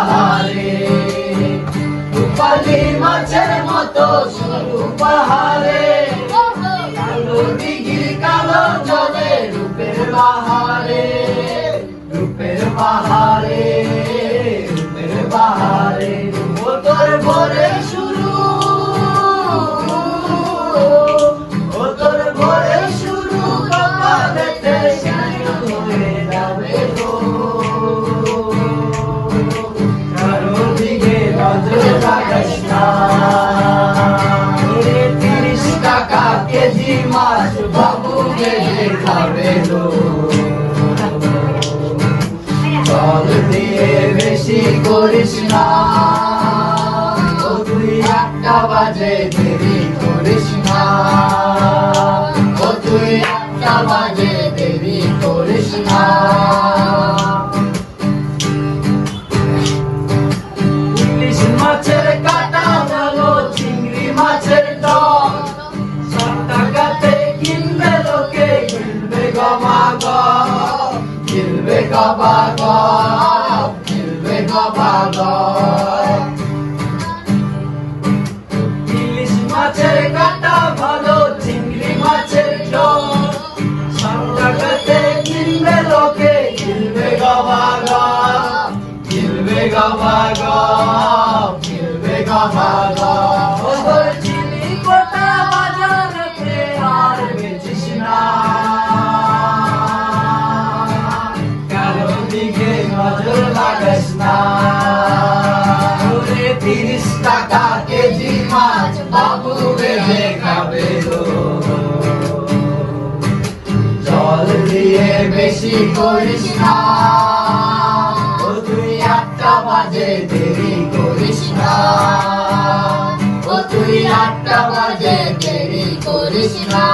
পাহাড়ে। রূপালি মাছের মতো সরু পাহাড়ে। কালো দিঘির কালো জলে রূপের পাহাড়ে। রূপের পাহাড়ে রূপের পাহাড়ে। ও তোর ভরে মাছ বাবু বেড়ে খাবে জল। দিয়ে বেশি করিস না। তুই একটা বাজে দেরি করিস না। ও তুই একটা বাজে দেরি করিস না। ইলিশ কিনবে গবা গ কিনবে গবা গ ইলিশ মাছের কাটা ভালো চিংড়ি মাছের টক সব টাকাতে কিনবে লোকে কিনবে গবা গ কিনবে গবা গ কিনবে গবা দিকে নজর লাগাস না। ওরে তিরিশ টাকা কেজি মাছ বাবু বেঁধে খাবে জল দিয়ে বেশি করিস না। ও তুই আটটা বাজে দেরি করিস না। ও তুই আটটা বাজে দেরি করিস না।